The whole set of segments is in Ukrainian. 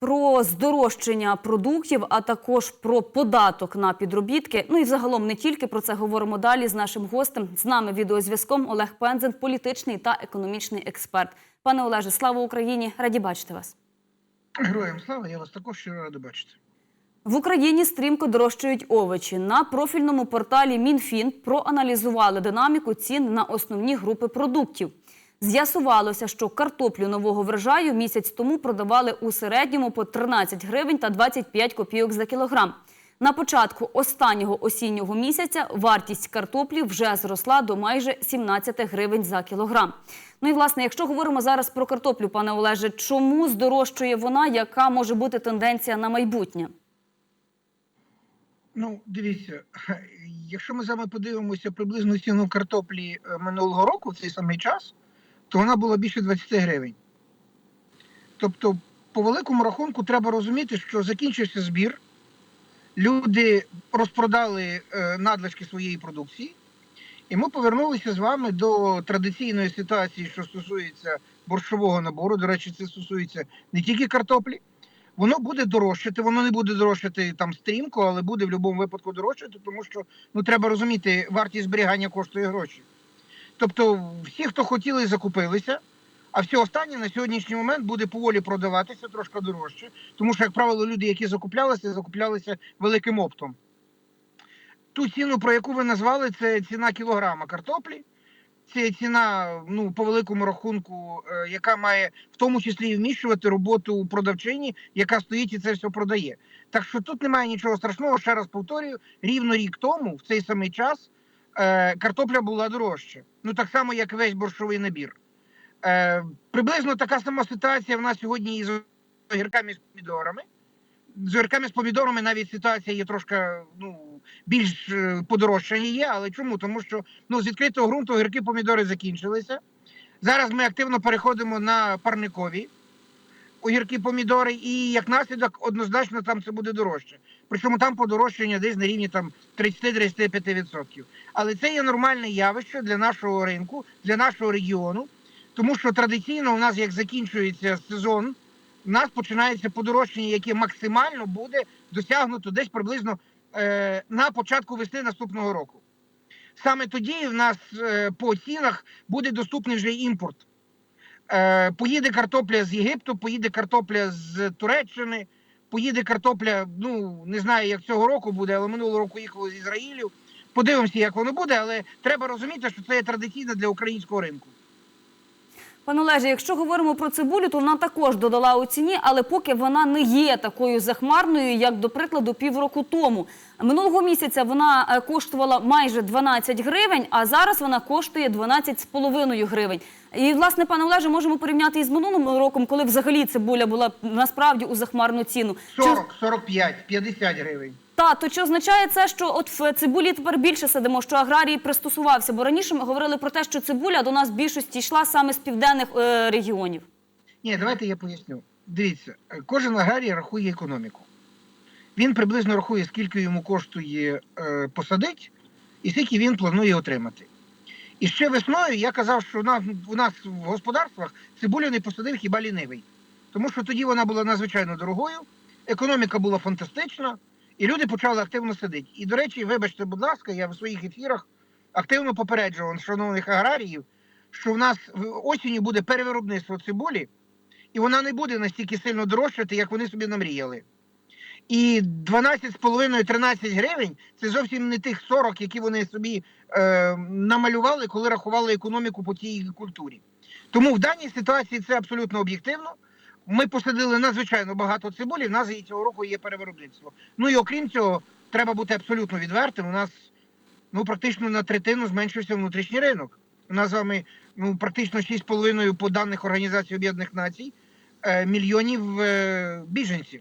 Про здорожчання продуктів, а також про податок на підробітки. Ну і загалом не тільки про це говоримо далі з нашим гостем. З нами відеозв'язком Олег Пензен, політичний та економічний експерт. Пане Олеже, слава Україні! Раді бачити вас. Героям слава, я вас також щиро радий бачити. В Україні стрімко дорожчають овочі. На профільному порталі МінФін проаналізували динаміку цін на основні групи продуктів. З'ясувалося, що картоплю нового врожаю місяць тому продавали у середньому по 13 гривень та 25 копійок за кілограм. На початку останнього осіннього місяця вартість картоплі вже зросла до майже 17 гривень за кілограм. Ну і власне, якщо говоримо зараз про картоплю, пане Олеже, чому здорожчує вона? Яка може бути тенденція на майбутнє? Ну, дивіться, якщо ми з вами подивимося приблизно ціну картоплі е, минулого року в цей самий час, то вона була більше 20 гривень. Тобто, по великому рахунку, треба розуміти, що закінчився збір, люди розпродали е, надлишки своєї продукції, і ми повернулися з вами до традиційної ситуації, що стосується борщового набору. До речі, це стосується не тільки картоплі. Воно буде дорожчати, воно не буде дорожчати там стрімко, але буде в будь-якому випадку дорожчати, тому що ну треба розуміти, вартість зберігання коштує гроші. Тобто, всі, хто хотіли, закупилися, а все останнє на сьогоднішній момент буде поволі продаватися трошки дорожче, тому що, як правило, люди, які закуплялися, закуплялися великим оптом. Ту ціну, про яку ви назвали, це ціна кілограма картоплі. Це ціна, ну, по великому рахунку, е, яка має в тому числі і вміщувати роботу у продавчині, яка стоїть і це все продає. Так що тут немає нічого страшного. Ще раз повторюю, рівно рік тому, в цей самий час, е, картопля була дорожча. Ну так само, як весь борщовий набір. Е, приблизно така сама ситуація в нас сьогодні із огірками з помідорами. З огірками з помідорами навіть ситуація є трошки ну, більш е, подорожчання є. Але чому? Тому що ну, з відкритого ґрунту огірки помідори закінчилися. Зараз ми активно переходимо на парникові огірки помідори, і як наслідок однозначно там це буде дорожче. Причому там подорожчання десь на рівні там 30-35%. Але це є нормальне явище для нашого ринку, для нашого регіону, тому що традиційно у нас як закінчується сезон. У нас починається подорожчання, яке максимально буде досягнуто десь приблизно е, на початку весни наступного року. Саме тоді в нас е, по цінах буде доступний вже імпорт. Е, поїде картопля з Єгипту, поїде картопля з Туреччини, поїде картопля, ну не знаю, як цього року буде, але минулого року їхало з Ізраїлю. Подивимося, як воно буде, але треба розуміти, що це є традиційно для українського ринку. Пане Олеже, якщо говоримо про цибулю, то вона також додала у ціні, але поки вона не є такою захмарною, як, до прикладу, півроку тому. Минулого місяця вона е, коштувала майже 12 гривень, а зараз вона коштує 12,5 гривень. І, власне, пане Олеже, можемо порівняти із минулим роком, коли взагалі цибуля була насправді у захмарну ціну. Чи- 40, 45, 50 гривень. Та, то чи означає це, що от в цибулі тепер більше сидимо, що аграрій пристосувався? Бо раніше ми говорили про те, що цибуля до нас більшості йшла саме з південних е, регіонів. Ні, давайте я поясню. Дивіться, кожен аграрій рахує економіку. Він приблизно рахує, скільки йому коштує е, посадити і скільки він планує отримати. І ще весною я казав, що у нас, у нас в господарствах цибулю не посадив хіба лінивий. Тому що тоді вона була надзвичайно дорогою, економіка була фантастична, і люди почали активно садити. І, до речі, вибачте, будь ласка, я в своїх ефірах активно попереджував шановних аграріїв, що в нас в осінню буде перевиробництво цибулі, і вона не буде настільки сильно дорожчати, як вони собі намріяли. І 12,5-13 гривень це зовсім не тих 40, які вони собі е, намалювали, коли рахували економіку по тій культурі. Тому в даній ситуації це абсолютно об'єктивно. Ми посадили надзвичайно багато цибулі, в нас і цього року є перевиробництво. Ну і окрім цього, треба бути абсолютно відвертим. У нас ну, практично на третину зменшився внутрішній ринок. У нас з вами ну, практично 6,5 по даних Організації Об'єднаних Націй е, мільйонів е, біженців.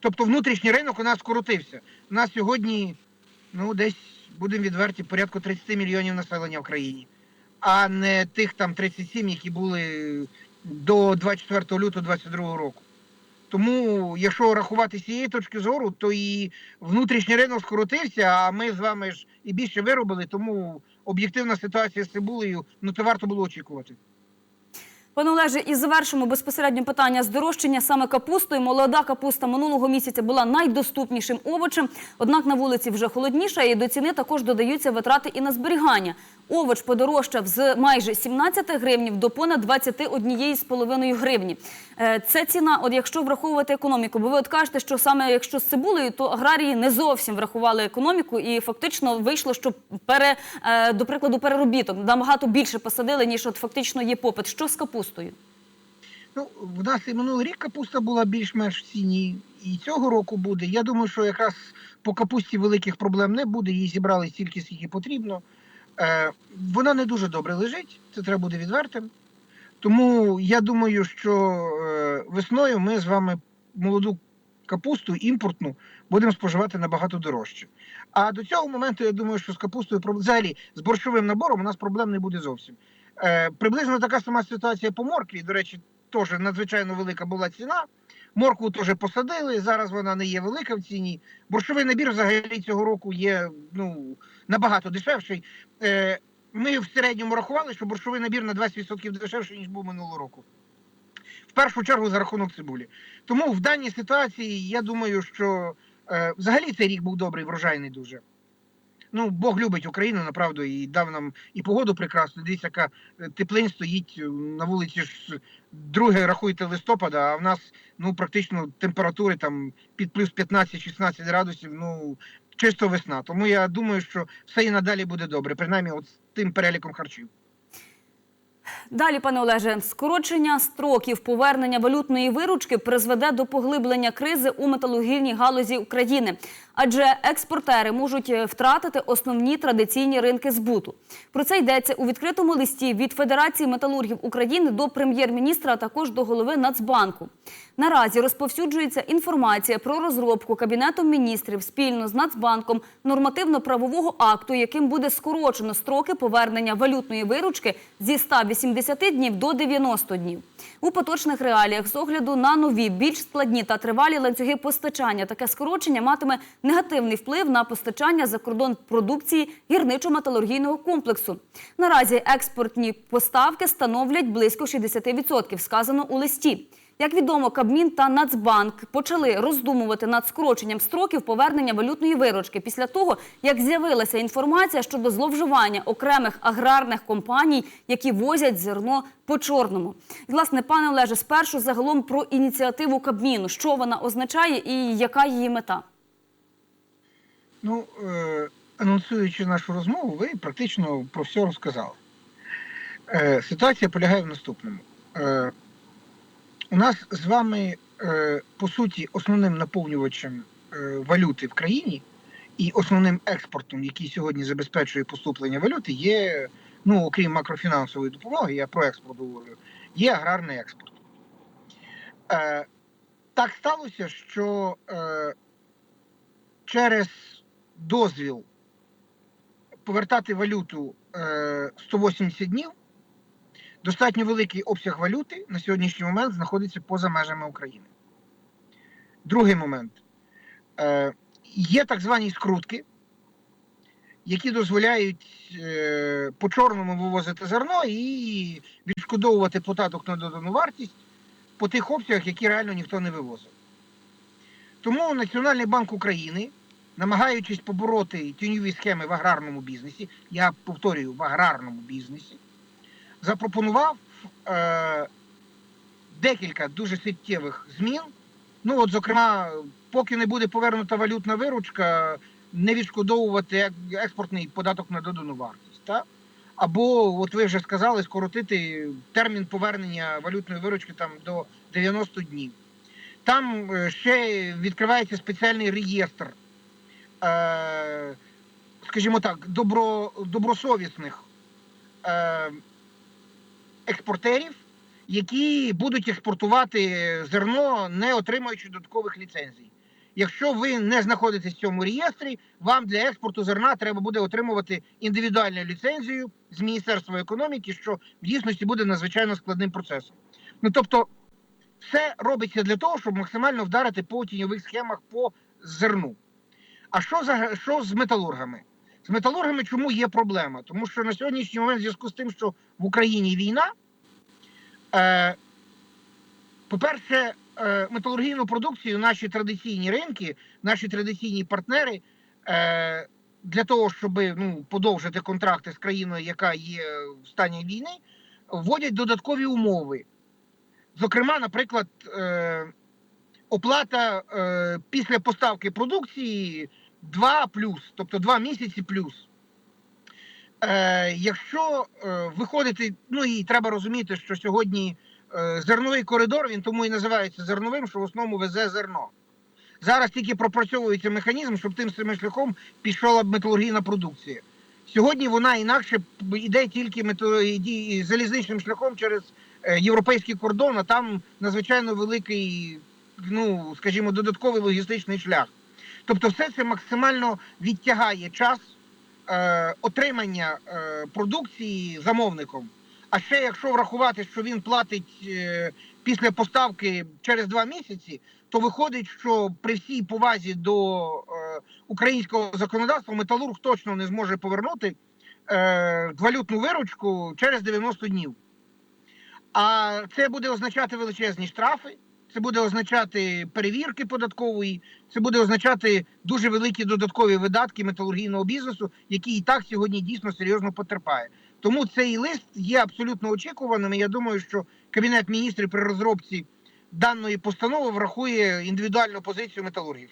Тобто внутрішній ринок у нас скоротився. У нас сьогодні, ну, десь будемо відверті, порядку 30 мільйонів населення в країні, а не тих там 37, які були до 24 лютого 2022 року. Тому, якщо рахувати з цієї точки зору, то і внутрішній ринок скоротився, а ми з вами ж і більше виробили, тому об'єктивна ситуація з цибулею, ну це варто було очікувати. Пане Олеже, і завершимо безпосередньо питання здорожчання саме капустою. Молода капуста минулого місяця була найдоступнішим овочем. Однак на вулиці вже холодніше, і до ціни також додаються витрати і на зберігання. Овоч подорожчав з майже 17 гривнів до понад 21,5 гривні. Е, Це ціна, от якщо враховувати економіку, бо ви от кажете, що саме якщо з цибулею, то аграрії не зовсім врахували економіку, і фактично вийшло, що пере, е, до прикладу, переробіток набагато більше посадили, ніж от фактично є попит. Що з капустою? Ну, в нас і минулий рік капуста була більш-менш в ціні, і цього року буде. Я думаю, що якраз по капусті великих проблем не буде. Її зібрали стільки, скільки потрібно. Е, вона не дуже добре лежить, це треба буде відвертим. Тому я думаю, що е, весною ми з вами молоду капусту імпортну будемо споживати набагато дорожче. А до цього моменту я думаю, що з капустою взагалі з борщовим набором у нас проблем не буде зовсім. Е, приблизно така сама ситуація по моркві. До речі, теж надзвичайно велика була ціна. Моркву теж посадили. Зараз вона не є велика в ціні. Борщовий набір взагалі цього року є ну набагато дешевший. Е, ми в середньому рахували, що борщовий набір на 20% дешевший, ніж був минулого року. В першу чергу за рахунок цибулі. Тому в даній ситуації я думаю, що е, взагалі цей рік був добрий, врожайний дуже. Ну, Бог любить Україну, направду, і дав нам і погоду прекрасну. Дивіться, яка е, теплинь стоїть е, на вулиці ж друге, рахуйте листопада, а в нас ну практично температури там під плюс 15-16 градусів. Ну чисто весна. Тому я думаю, що все і надалі буде добре, принаймні от з тим переліком харчів. Далі, пане Олеже, скорочення строків повернення валютної виручки призведе до поглиблення кризи у металургійній галузі України, адже експортери можуть е, втратити основні традиційні ринки збуту. Про це йдеться у відкритому листі від Федерації металургів України до прем'єр-міністра, а також до голови Нацбанку. Наразі розповсюджується інформація про розробку Кабінетом міністрів спільно з Нацбанком нормативно-правового акту, яким буде скорочено строки повернення валютної виручки зі 180 днів до 90 днів. У поточних реаліях з огляду на нові, більш складні та тривалі ланцюги постачання таке скорочення матиме негативний вплив на постачання за кордон продукції гірничо-металургійного комплексу. Наразі експортні поставки становлять близько 60%, сказано у листі. Як відомо, Кабмін та Нацбанк почали роздумувати над скороченням строків повернення валютної виручки після того, як з'явилася інформація щодо зловживання окремих аграрних компаній, які возять зерно по чорному. Власне, пане Олеже, спершу загалом про ініціативу Кабміну, що вона означає і яка її мета. Ну, е, анонсуючи нашу розмову, ви практично про все розказали. Е, ситуація полягає в наступному. Е, у нас з вами, е, по суті, основним наповнювачем е, валюти в країні і основним експортом, який сьогодні забезпечує поступлення валюти, є, ну, окрім макрофінансової допомоги, я про експорт говорю, є аграрний експорт. Е, так сталося, що через дозвіл повертати валюту е, 180 днів, достатньо великий обсяг валюти на сьогоднішній момент знаходиться поза межами України. Другий момент. Е, є так звані скрутки, які дозволяють е, по чорному вивозити зерно і відшкодовувати податок на додану вартість по тих обсягах, які реально ніхто не вивозив. Тому Національний банк України, намагаючись побороти тіньові схеми в аграрному бізнесі, я повторюю, в аграрному бізнесі, запропонував е, декілька дуже суттєвих змін. Ну, от, зокрема, поки не буде повернута валютна виручка, не відшкодовувати експортний податок на додану вартість. Та? Або, от ви вже сказали, скоротити термін повернення валютної виручки там до 90 днів. Там е, ще відкривається спеціальний реєстр, е, скажімо так, добро, добросовісних е, експортерів, які будуть експортувати зерно, не отримуючи додаткових ліцензій. Якщо ви не знаходитесь в цьому реєстрі, вам для експорту зерна треба буде отримувати індивідуальну ліцензію з Міністерства економіки, що в дійсності буде надзвичайно складним процесом. Ну тобто, все робиться для того, щоб максимально вдарити по тіньових схемах по зерну. А що за що з металургами? З металургами чому є проблема? Тому що на сьогоднішній момент, в зв'язку з тим, що в Україні війна, Е, по-перше, е, металургійну продукцію наші традиційні ринки, наші традиційні партнери е, для того, щоб ну, подовжити контракти з країною, яка є в стані війни, вводять додаткові умови. Зокрема, наприклад, е, оплата е, після поставки продукції 2 плюс, тобто 2 місяці плюс. Е, якщо е, виходити, ну і треба розуміти, що сьогодні е, зерновий коридор, він тому і називається зерновим, що в основному везе зерно. Зараз тільки пропрацьовується механізм, щоб тим самим шляхом пішла б металургійна продукція. Сьогодні вона інакше йде тільки мето- залізничним шляхом через е, європейський кордон, а там надзвичайно великий, ну скажімо, додатковий логістичний шлях. Тобто, все це максимально відтягає час е, отримання е, продукції замовником. А ще якщо врахувати, що він платить е, після поставки через два місяці, то виходить, що при всій повазі до е, українського законодавства металург точно не зможе повернути е, валютну виручку через 90 днів. А це буде означати величезні штрафи, це буде означати перевірки податкової, це буде означати дуже великі додаткові видатки металургійного бізнесу, який і так сьогодні дійсно серйозно потерпає. Тому цей лист є абсолютно очікуваним. Я думаю, що кабінет міністрів при розробці даної постанови врахує індивідуальну позицію металургів.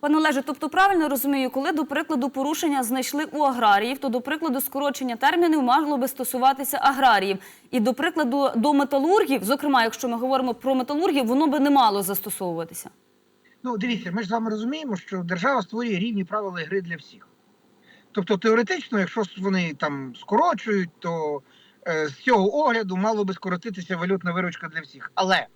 Пане Олеже, тобто правильно розумію, коли до прикладу порушення знайшли у аграріїв, то до прикладу скорочення термінів могло би стосуватися аграріїв. І до прикладу до металургів, зокрема, якщо ми говоримо про металургів, воно би не мало застосовуватися. Ну, дивіться, ми ж з вами розуміємо, що держава створює рівні правила гри для всіх. Тобто, теоретично, якщо вони там скорочують, то е, з цього огляду мало би скоротитися валютна виручка для всіх. Але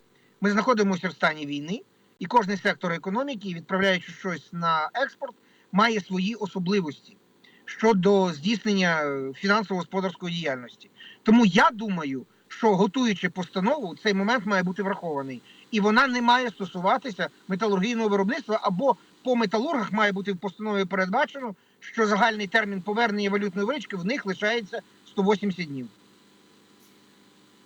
ми знаходимося в стані війни, і кожний сектор економіки, відправляючи щось на експорт, має свої особливості щодо здійснення е, фінансово-господарської діяльності. Тому я думаю, що готуючи постанову, цей момент має бути врахований і вона не має стосуватися металургійного виробництва або по металургах має бути в постанові передбачено, що загальний термін повернення валютної виручки в них лишається 180 днів.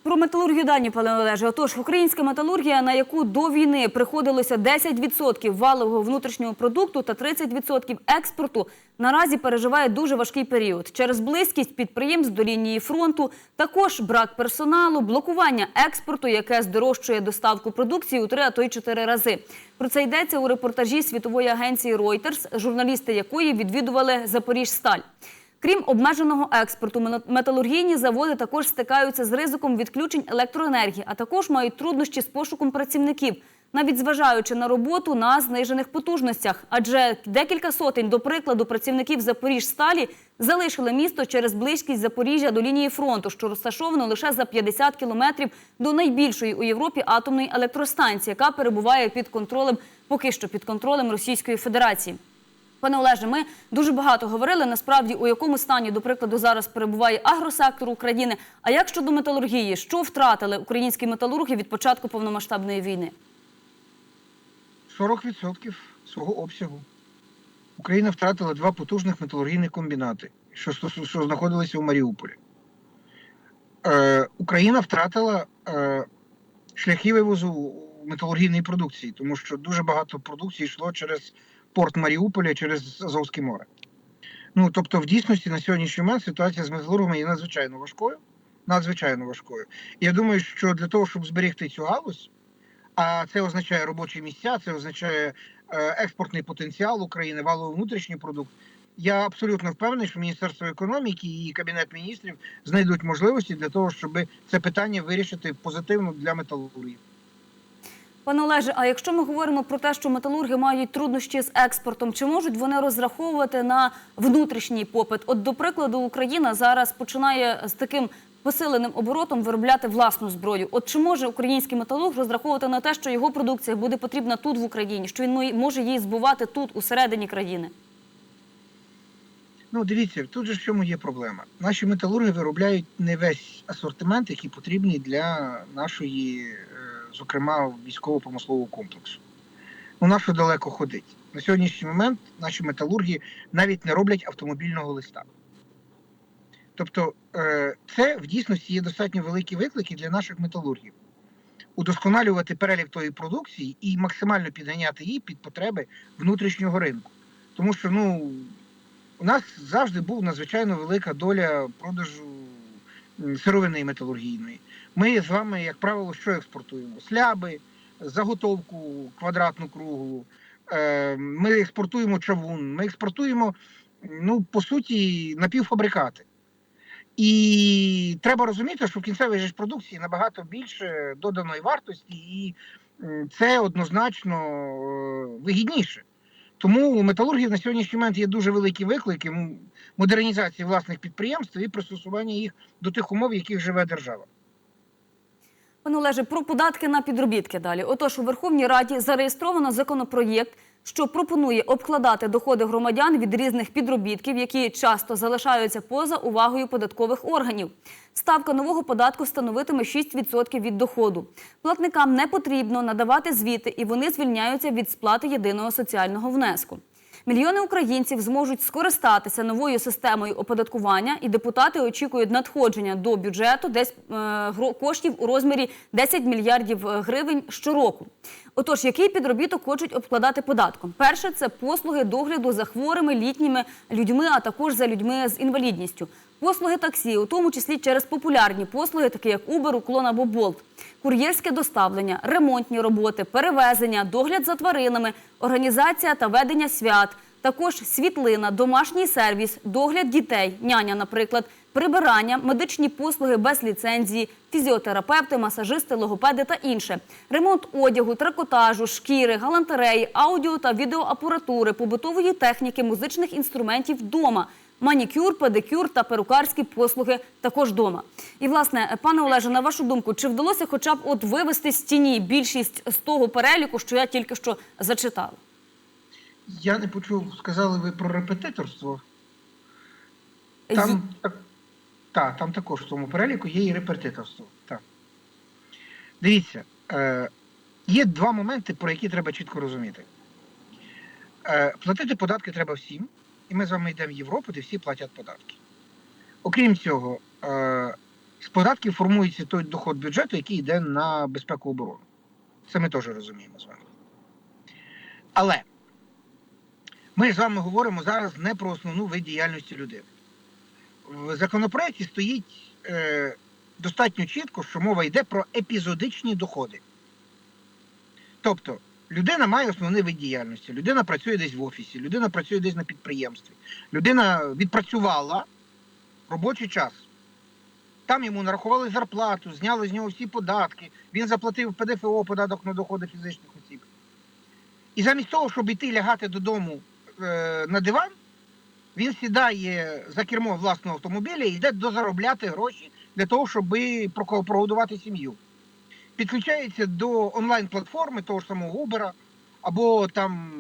Про металургію дані, пане Олеже. Отож, українська металургія, на яку до війни приходилося 10% валового внутрішнього продукту та 30% експорту, наразі переживає дуже важкий період. Через близькість підприємств до лінії фронту, також брак персоналу, блокування експорту, яке здорожчує доставку продукції у три, а то й чотири рази. Про це йдеться у репортажі світової агенції Reuters, журналісти якої відвідували Запоріжсталь. Крім обмеженого експорту, металургійні заводи також стикаються з ризиком відключень електроенергії, а також мають труднощі з пошуком працівників, навіть зважаючи на роботу на знижених потужностях. Адже декілька сотень, до прикладу, працівників Запоріжсталі залишили місто через близькість Запоріжжя до лінії фронту, що розташовано лише за 50 кілометрів до найбільшої у Європі атомної електростанції, яка перебуває під контролем, поки що під контролем Російської Федерації. Пане Олеже, ми дуже багато говорили насправді, у якому стані, до прикладу, зараз перебуває агросектор України. А як щодо металургії, що втратили українські металурги від початку повномасштабної війни? 40% свого обсягу. Україна втратила два потужних металургійних комбінати, що, що знаходилися у Маріуполі. Е, Україна втратила е, шляхи вивозу металургійної продукції, тому що дуже багато продукції йшло через порт Маріуполя, через Азовське море. Ну, тобто, в дійсності на сьогоднішній момент ситуація з металургами є надзвичайно важкою. Надзвичайно важкою. Я думаю, що для того, щоб зберегти цю галузь, а це означає робочі місця, це означає е, експортний потенціал України, валовий внутрішній продукт. Я абсолютно впевнений, що Міністерство економіки і Кабінет міністрів знайдуть можливості для того, щоб це питання вирішити позитивно для металургів. Пане Олеже, а якщо ми говоримо про те, що металурги мають труднощі з експортом, чи можуть вони розраховувати на внутрішній попит? От, до прикладу, Україна зараз починає з таким посиленим оборотом виробляти власну зброю. От чи може український металург розраховувати на те, що його продукція буде потрібна тут в Україні, що він може її збувати тут, усередині країни? Ну, дивіться, тут же в чому є проблема. Наші металурги виробляють не весь асортимент, який потрібний для нашої, зокрема, військово-промислового комплексу. Ну, на що далеко ходить. На сьогоднішній момент наші металурги навіть не роблять автомобільного листа. Тобто, е, це в дійсності є достатньо великі виклики для наших металургів. Удосконалювати перелік тої продукції і максимально підганяти її під потреби внутрішнього ринку. Тому що ну, у нас завжди був надзвичайно велика доля продажу сировини металургійної. Ми з вами, як правило, що експортуємо? Сляби, заготовку квадратну круглу. Е, Ми експортуємо чавун, ми експортуємо, ну, по суті, напівфабрикати. І треба розуміти, що в кінцевій ж продукції набагато більше доданої вартості, і це однозначно е, вигідніше. Тому у металургів на сьогоднішній момент є дуже великі виклики модернізації власних підприємств і пристосування їх до тих умов, в яких живе держава. Пане Олеже, про податки на підробітки далі. Отож, у Верховній Раді зареєстровано законопроєкт, що пропонує обкладати доходи громадян від різних підробітків, які часто залишаються поза увагою податкових органів. Ставка нового податку становитиме 6% від доходу. Платникам не потрібно надавати звіти, і вони звільняються від сплати єдиного соціального внеску. Мільйони українців зможуть скористатися новою системою оподаткування, і депутати очікують надходження до бюджету десь е, коштів у розмірі 10 мільярдів е, гривень щороку. Отож, який підробіток хочуть обкладати податком? Перше це послуги догляду за хворими літніми людьми, а також за людьми з інвалідністю. Послуги таксі, у тому числі через популярні послуги, такі як Uber, Уклон або Bolt. Кур'єрське доставлення, ремонтні роботи, перевезення, догляд за тваринами, організація та ведення свят, також світлина, домашній сервіс, догляд дітей, няня, наприклад, прибирання, медичні послуги без ліцензії, фізіотерапевти, масажисти, логопеди та інше, ремонт одягу, трикотажу, шкіри, галантереї, аудіо та відеоапаратури, побутової техніки, музичних інструментів вдома. Манікюр, педикюр та перукарські послуги також вдома. І власне, пане Олеже, на вашу думку, чи вдалося хоча б от вивести з тіні більшість з того переліку, що я тільки що зачитала? Я не почув, сказали ви про репетиторство. Там, так, та, там також в тому переліку є і репетиторство. Так. Дивіться, е, є два моменти, про які треба чітко розуміти. Е, платити податки треба всім, і ми з вами йдемо в Європу, де всі платять податки. Окрім цього, е, з податків формується той доход бюджету, який йде на безпеку оборону. Це ми теж розуміємо з вами. Але ми з вами говоримо зараз не про основну вид діяльності людини. В законопроекті стоїть е, достатньо чітко, що мова йде про епізодичні доходи. Тобто, людина має основний вид діяльності. Людина працює десь в офісі, людина працює десь на підприємстві. Людина відпрацювала робочий час. Там йому нарахували зарплату, зняли з нього всі податки, він заплатив ПДФО податок на доходи фізичних осіб. І замість того, щоб іти лягати додому е, на диван, він сідає за кермо власного автомобіля і йде дозаробляти гроші для того, щоб прогодувати сім'ю. Підключається до онлайн-платформи того ж самого Uber, або там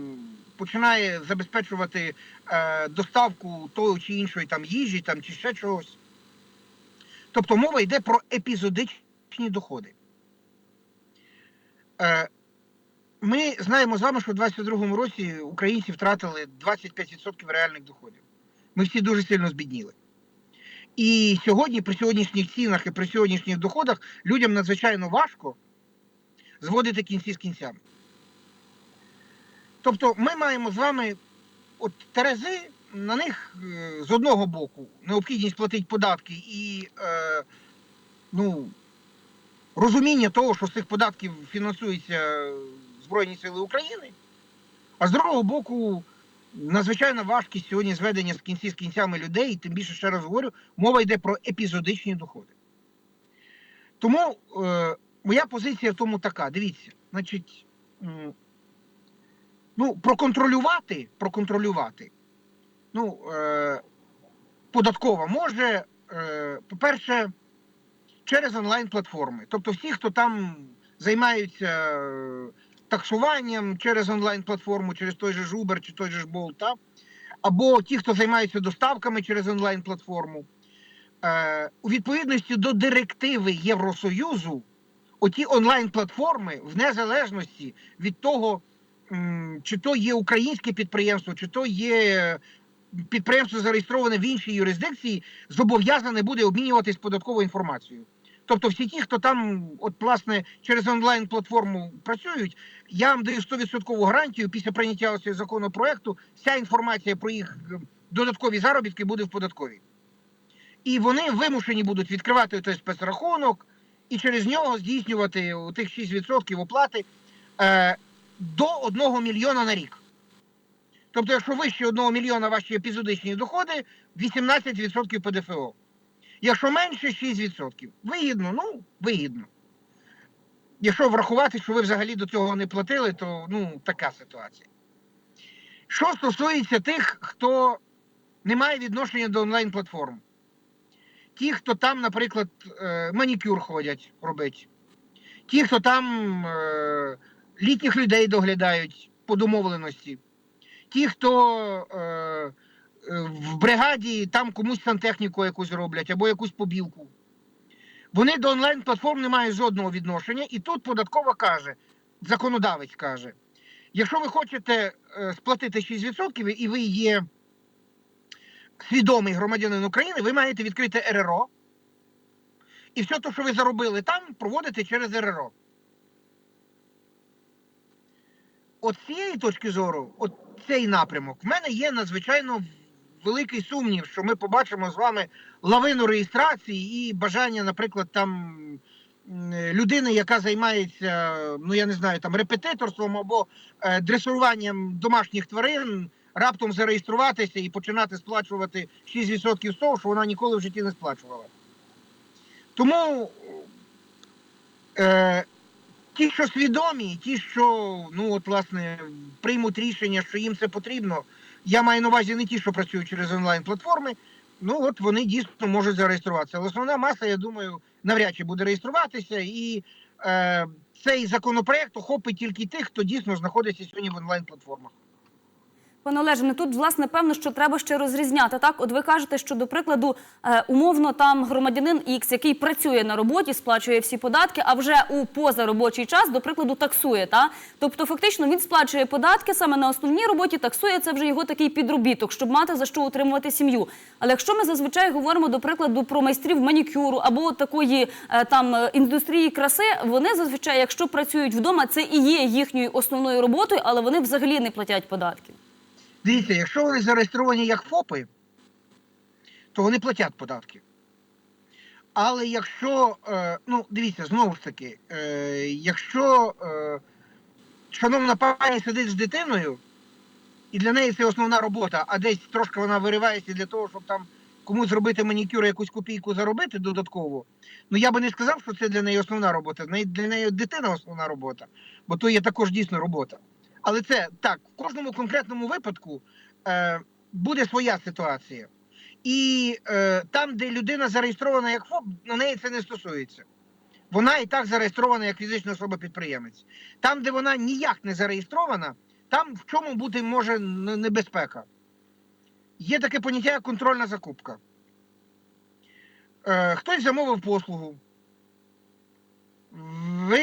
починає забезпечувати е, доставку тої чи іншої там їжі там, чи ще чогось. Тобто мова йде про епізодичні доходи. Е, ми знаємо з вами, що в 2022 році українці втратили 25% реальних доходів. Ми всі дуже сильно збідніли. І сьогодні, при сьогоднішніх цінах і при сьогоднішніх доходах, людям надзвичайно важко зводити кінці з кінцями. Тобто, ми маємо з вами от терези, на них е, з одного боку необхідність платити податки і е, ну, розуміння того, що з цих податків фінансуються Збройні Сили України, а з другого боку, надзвичайно важкість сьогодні зведення з кінці з кінцями людей, і тим більше ще раз говорю, мова йде про епізодичні доходи. Тому е, моя позиція в тому така: дивіться, значить, ну, проконтролювати, проконтролювати, ну, е, податкова може, е, по-перше, через онлайн-платформи. Тобто всі, хто там займаються е, таксуванням через онлайн-платформу, через той же ж Uber чи той же ж Bolt, та? або ті, хто займаються доставками через онлайн-платформу. Е, у відповідності до директиви Євросоюзу, оті онлайн-платформи, в незалежності від того, чи то є українське підприємство, чи то є підприємство зареєстроване в іншій юрисдикції, зобов'язане буде обмінюватись податковою інформацією. Тобто всі ті, хто там, от власне, через онлайн-платформу працюють, я вам даю 100% гарантію після прийняття цього законопроекту, вся інформація про їх е, додаткові заробітки буде в податковій. І вони вимушені будуть відкривати той спецрахунок і через нього здійснювати тих 6% оплати е, до 1 мільйона на рік. Тобто, якщо вище 1 мільйона ваші епізодичні доходи, 18% ПДФО. Якщо менше 6%. Вигідно, ну, вигідно. Якщо врахувати, що ви взагалі до цього не платили, то ну, така ситуація. Що стосується тих, хто не має відношення до онлайн-платформ, ті, хто там, наприклад, е, манікюр ходять робити, ті, хто там е, літніх людей доглядають по домовленості, ті, хто е, в бригаді там комусь сантехніку якусь роблять або якусь побілку. Вони до онлайн-платформ не мають жодного відношення, і тут податкова каже, законодавець каже: якщо ви хочете е, сплатити 6% і ви є свідомий громадянин України, ви маєте відкрити РРО. І все те, що ви заробили там, проводите через РРО. От з цієї точки зору, от цей напрямок, в мене є надзвичайно великий сумнів, що ми побачимо з вами лавину реєстрації і бажання, наприклад, там людини, яка займається, ну я не знаю, там репетиторством або е, дресуруванням домашніх тварин, раптом зареєструватися і починати сплачувати 6% з того, що вона ніколи в житті не сплачувала. Тому е, ті, що свідомі, ті, що ну от власне приймуть рішення, що їм це потрібно. Я маю на увазі не ті, що працюють через онлайн-платформи. Ну от вони дійсно можуть зареєструватися. Але основна маса, я думаю, навряд чи буде реєструватися, і е, цей законопроект охопить тільки тих, хто дійсно знаходиться сьогодні в онлайн-платформах. Пане Олеже, ну тут власне певно, що треба ще розрізняти. Так, от ви кажете, що до прикладу, е, умовно там громадянин X, який працює на роботі, сплачує всі податки, а вже у позаробочий час, до прикладу, таксує. Та тобто, фактично, він сплачує податки саме на основній роботі. Таксує це вже його такий підробіток, щоб мати за що утримувати сім'ю. Але якщо ми зазвичай говоримо до прикладу про майстрів манікюру або такої е, там е, індустрії краси, вони зазвичай, якщо працюють вдома, це і є їхньою основною роботою, але вони взагалі не платять податків. Дивіться, якщо вони зареєстровані як ФОПи, то вони платять податки. Але якщо, е, ну, дивіться, знову ж таки, е, якщо е, шановна пані сидить з дитиною, і для неї це основна робота, а десь трошки вона виривається для того, щоб там комусь зробити манікюр, якусь копійку заробити додатково, ну я би не сказав, що це для неї основна робота. Для неї- дитина основна робота, бо то є також дійсно робота. Але це так, в кожному конкретному випадку е, буде своя ситуація. І е, там, де людина зареєстрована як ФОП, на неї це не стосується. Вона і так зареєстрована як фізична особа-підприємець. Там, де вона ніяк не зареєстрована, там в чому бути може небезпека. Є таке поняття як контрольна закупка. Е, хтось замовив послугу. Ви,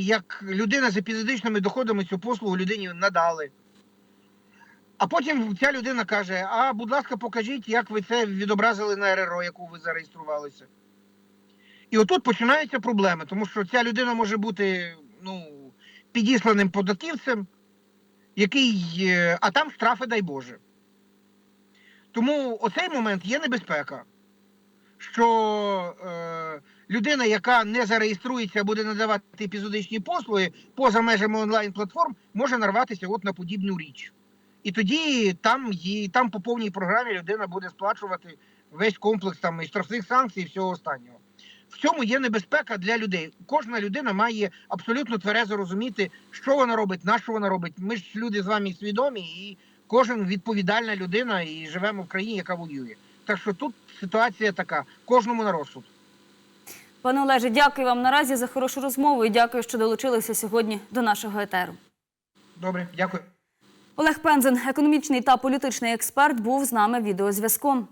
як людина з епізодичними доходами, цю послугу людині надали. А потім ця людина каже: А, будь ласка, покажіть, як ви це відобразили на РРО, яку ви зареєструвалися. І отут починаються проблеми, тому що ця людина може бути ну, підісланим податківцем, який, е, а там штрафи, дай Боже. Тому оцей момент є небезпека, що е, людина, яка не зареєструється, буде надавати епізодичні послуги поза межами онлайн-платформ, може нарватися от на подібну річ. І тоді там, їй, там по повній програмі людина буде сплачувати весь комплекс там і штрафних санкцій, і всього останнього. В цьому є небезпека для людей. Кожна людина має абсолютно тверезо розуміти, що вона робить, на що вона робить. Ми ж люди з вами свідомі, і кожен відповідальна людина, і живемо в країні, яка воює. Так що тут ситуація така: кожному на розсуд. Пане Олеже, дякую вам наразі за хорошу розмову і дякую, що долучилися сьогодні до нашого етеру. Добре, дякую. Олег Пензен, економічний та політичний експерт, був з нами відеозв'язком.